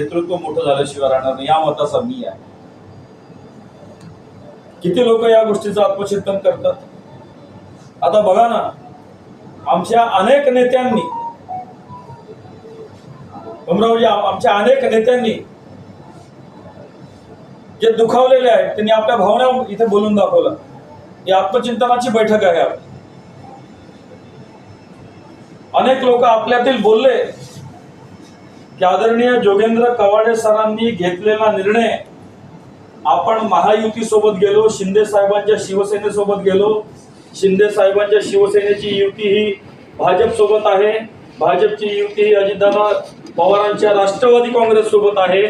नेतृत्व मोठं झाल्याशिवाय राहणार नाही. या मताचा मी आहे. किती लोक या गोष्टीचं आत्मचिंतन करतात? आता बघा ना आमच्या अनेक नेत्यांनी भमरावजी आमच्या अनेक नेत्यांनी जे दुखावलेले आहेत त्यांनी आपल्या भावना इथे बोलून दाखवलं. ही आत्मचिंतनाची बैठक आहे. आपली अनेक लोक आपल्यातील बोलले की आदरणीय जोगेंद्र कवाडे सरांनी घेतलेला निर्णय आपण महायुती सोबत गेलो शिंदे साहेबांच्या शिवसेनेसोबत गेलो. शिंदे साहेबांच्या शिवसेनेची युती ही भाजप सोबत आहे. भाजपची युती ही अजितदादा पवारांच्या राष्ट्रवादी काँग्रेस सोबत आहे.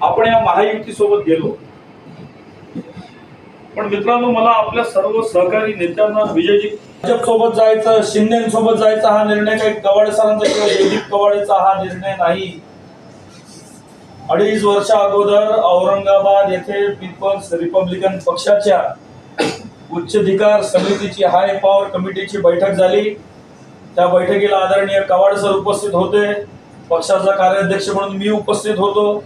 आपण या महायुती सोबत गेलो. पण मित्रांनो मला आपल्या सर्व सहकारी नेत्यांना विजयजी भाजप सोबत जायचं शिंदेसोबत जायचा हा निर्णय काही कवाडे सरांचा किंवा जयदीप कवाडेचा हा निर्णय नाही. अडीच वर्षा अगोदर औरंगाबाद येथे पीपल्स रिपब्लिकन पक्षाच्या उच्चाधिकार समितीची हाय पॉवर कमिटीची बैठक झाली. त्या बैठकीला आदरणीय कवाड सर उपस्थित होते. पक्षाचा कार्याध्यक्ष म्हणून मी उपस्थित होतो.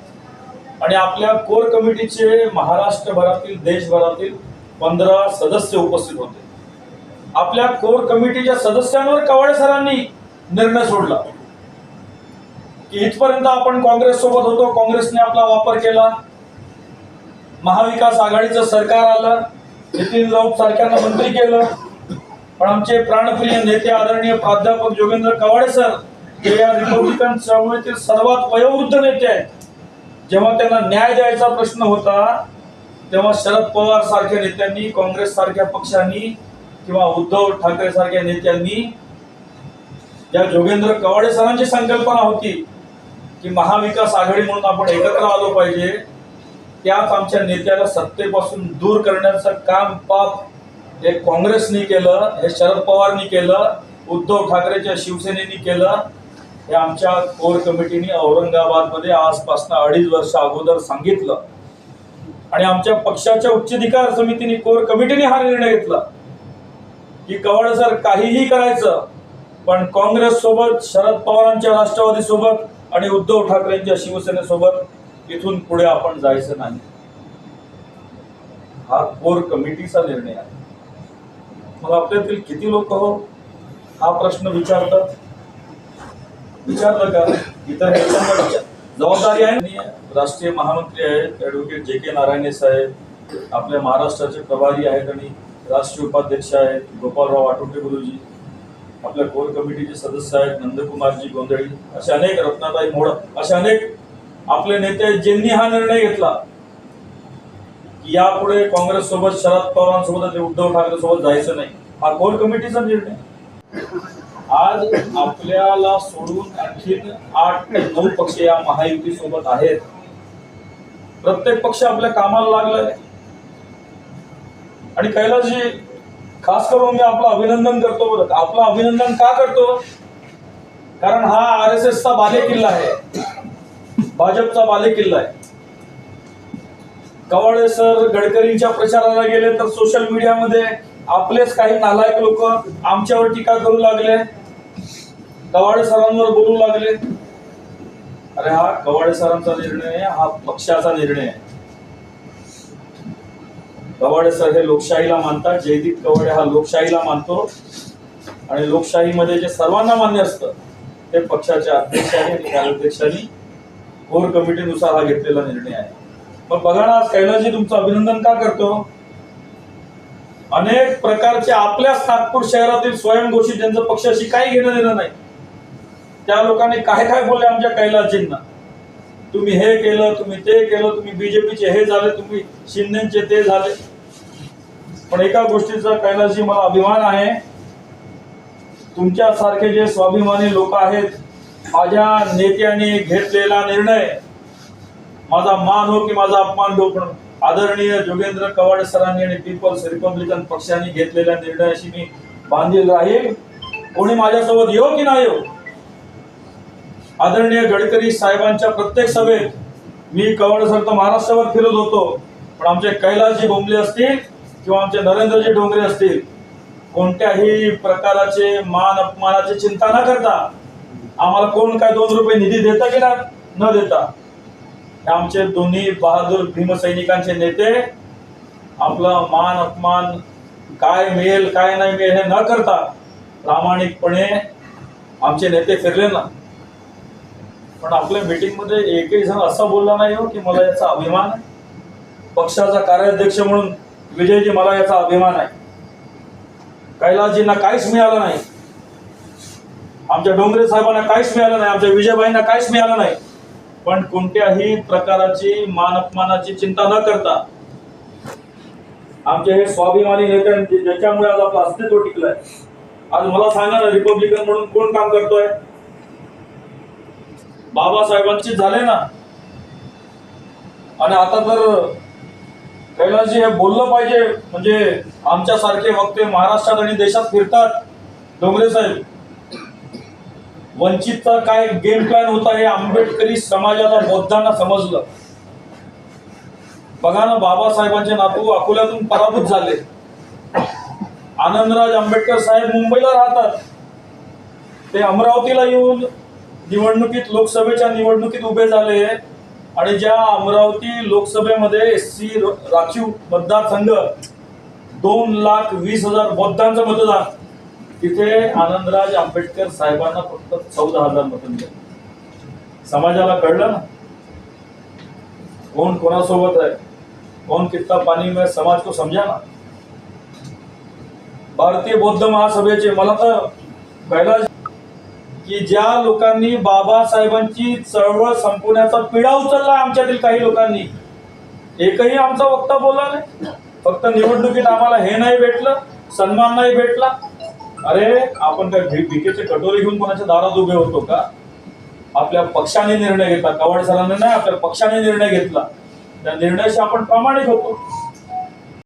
आणि आपल्या कोर कमिटीचे महाराष्ट्रभरातील देशभरातील पंधरा सदस्य उपस्थित होते. आपल्या कोर कमिटीच्या सदस्यांवर कवाडे सरांनी निर्णय सोडला. की इथपर्यंत आपण काँग्रेस सोबत होतो काँग्रेसने आपला वापर केला. महाविकास आघाडीचं सरकार आलं नितीन राऊत सारख्यांना मंत्री केलं. पण आमचे प्राणप्रिय नेते आदरणीय प्राध्यापक जोगेंद्र कवाडे सर हे या रिपब्लिकन चळवळीतील सर्वात वयोवृद्ध नेते आहेत. जेव्हा त्यांना न्याय द्यायचा प्रश्न होता तेव्हा शरद पवार सारख्या नेत्यांनी काँग्रेस सारख्या पक्षांनी किंवा उद्धव ठाकरे सारख्या नेत्यांनी या जोगेंद्र कवाडे सरांची संकल्पना होती की महाविकास आघाडी म्हणून आपण एकत्र आलो पाहिजे. त्याच आमच्या नेत्याला सत्तेपासून दूर करण्याचं काम पाप हे काँग्रेसनी केलं हे शरद पवारनी केलं उद्धव ठाकरेच्या शिवसेनेनी केलं. हे आमच्या कोर कमिटीने औरंगाबादमध्ये आजपासून अडीच वर्ष अगोदर सांगितलं. आणि आमच्या पक्षाच्या उच्चाधिकार समितीने कोर कमिटीने हा निर्णय घेतला. की कवाड सर काहीही करायचं पण काँग्रेस सोबत शरद पवारांच्या राष्ट्रवादी सोबत आणि उद्धव ठाकरेंच्या शिवसेनेसोबत इथून पुढे आपण जायचं नाही. हा कोर कमिटीचा निर्णय आहे. मग आपल्यातील किती लोक हो? हा प्रश्न विचारतात. विचारलं का इतर जबाबदारी आहे. आणि राष्ट्रीय महामंत्री आहेत ऍडव्होकेट जे के नारायणे साहेब आपल्या महाराष्ट्राचे प्रभारी आहेत आणि राष्ट्रीय उपाध्यक्ष आहेत. गोपालराव आठवटे गुरुजी आपल्या कोर कमिटीचे सदस्य आहेत. नंदकुमारजी गोंधळी असे अनेक रत्नाताई मोड असे अनेक आपले नेते आहेत ज्यांनी हा निर्णय घेतला. की यापुढे काँग्रेस सोबत शरद पवारांसोबत उद्धव ठाकरे सोबत जायचं नाही. हा कोर कमिटीचा निर्णय. आज आपल्याला सोडून आणखीन आठ नऊ पक्ष या महायुती सोबत आहेत. प्रत्येक पक्ष आपल्या कामाला लागलाय. आणि कैलासजी खास करून मी आपलं अभिनंदन करतो बरं आपलं अभिनंदन का करतो? कारण हा आर एस एसचा बालेकिल्ला आहे. भाजपचा बालेकिल्ला आहे. कवाडे सर गडकरींच्या प्रचाराला गेले तर सोशल मीडियामध्ये आपलेच काही नालायक लोक आमच्यावर टीका करू लागले. कवाडे सरांवर बोलू लागले. अरे हा कवाडे सरांचा निर्णय आहे, हा पक्षाचा निर्णय आहे. कवाडे सर हे लोकशाहीला मानतात जयदीप कवाडे हा लोकशाहीला मानतो. आणि लोकशाहीमध्ये जे सर्वांना मान्य असतं ते पक्षाच्या अध्यक्षाने आणि कार्याध्यक्षांनी कोर कमिटीनुसार हा घेतलेला निर्णय आहे. मग बघा ना आज कैलासजी तुमचं अभिनंदन का करतो? अनेक प्रकारचे आपल्याच नागपूर शहरातील स्वयंघोषित ज्यांचं पक्षाशी काही घेणं देणं नाही. त्या लोकांनी काय काय बोलले आमच्या कैलासजींना? तुम्ही हे केलं तुम्ही ते केलं तुम्ही बीजेपीचे हे झाले तुम्ही शिंदेचे ते झाले. पण एका गोष्टीचा कैलासजी मला अभिमान आहे. तुमच्यासारखे जे स्वाभिमानी लोक आहेत माझ्या नेत्याने घेतलेला निर्णय माझा मान हो की माझा अपमान हो पण आदरणीय जोगेंद्र कवाडे सरांनी आणि पीपल्स रिपब्लिकन पक्षाने घेतलेल्या निर्णयाशी मी बांधील राहील. कोणी माझ्यासोबत येऊ की नाही येऊ आदरणीय गडकरी साहेबांच्या प्रत्येक सभेत मी कवाडे सर तर महाराष्ट्रावर फिरत होतो पण आमचे कैलासजी बोंबले असतील किंवा आमचे नरेंद्रजी डोंगरे असतील कोणत्याही प्रकाराचे मान अपमानाची चिंता न करता आम्हाला कोण काय दोन रुपये निधी देता की ना न देता? हे आमचे दोन्ही बहादूर भीमसैनिकांचे नेते आपला मान अपमान काय मिळेल काय नाही मिळेल हे न करता प्रामाणिकपणे आमचे नेते फिरले ना. पण आपल्या मीटिंगमध्ये एकही जण असा बोलला नाही हो की मला याचा अभिमान आहे. पक्षाचा कार्याध्यक्ष म्हणून विजयजी मला याचा अभिमान आहे. कैलासजींना काहीच मिळालं नाही. आमच्या डोंगरे साहेबांना काहीच मिळालं नाही. आमच्या विजयबाईंना काहीच मिळालं नाही. पण कोणत्याही प्रकाराची मान अपमानाची चिंता न करता आमचे हे स्वाभिमानी नेते ज्याच्यामुळे आज आपलं अस्तित्व टिकलंय. आज मला सांगा ना रिपब्लिकन म्हणून कोण काम करतोय? बाबासाहेबांचे झाले ना. आणि आता तर कैलासजी हे बोललं पाहिजे म्हणजे आमच्यासारखे वक्ते महाराष्ट्रात आणि देशात फिरतात डोंगरे साहेब. वंचितचा काय गेम प्लॅन होता हे आंबेडकरी समाजाला बौद्धांना समजलं. बघा ना बाबासाहेबांचे नातू अकोल्यातून पराभूत झाले. आनंदराज आंबेडकर साहेब मुंबईला राहतात. ते अमरावतीला येऊन निवडणुकीत लोकसभेच्या निवडणुकीत उभे झाले आणि ज्या अमरावती लोकसभेमध्ये एस सी राखीव मतदारसंघ दोन लाख वीस हजार बौद्धांचं मतदान तिथे आनंदराज आंबेडकर साहेबांना फक्त चौदा हजार मत मिळाली समाजाला कळलं ना? कोण कोणासोबत आहे? कौन कितना पाणी में समाज को समजा ना? भारतीय बौद्ध महासभेचे मला तर पहिला की ज्या लोकांनी बाबासाहेबांची चळवळ संपवण्याचा पिढा उचलला आमच्यातील काही लोकांनी एकही आमचा वक्ता बोलला नाही. फक्त निवडणुकीत आम्हाला हे नाही भेटलं सन्मान नाही भेटला. अरे आपण काय भी- भिकेचे कटोरे घेऊन कोणाच्या दारात उभे होतो का? आपल्या पक्षाने निर्णय घेतला. कवाड सरांनी नाही आपल्या पक्षाने निर्णय घेतला. त्या निर्णयाशी आपण प्रामाणिक होतो.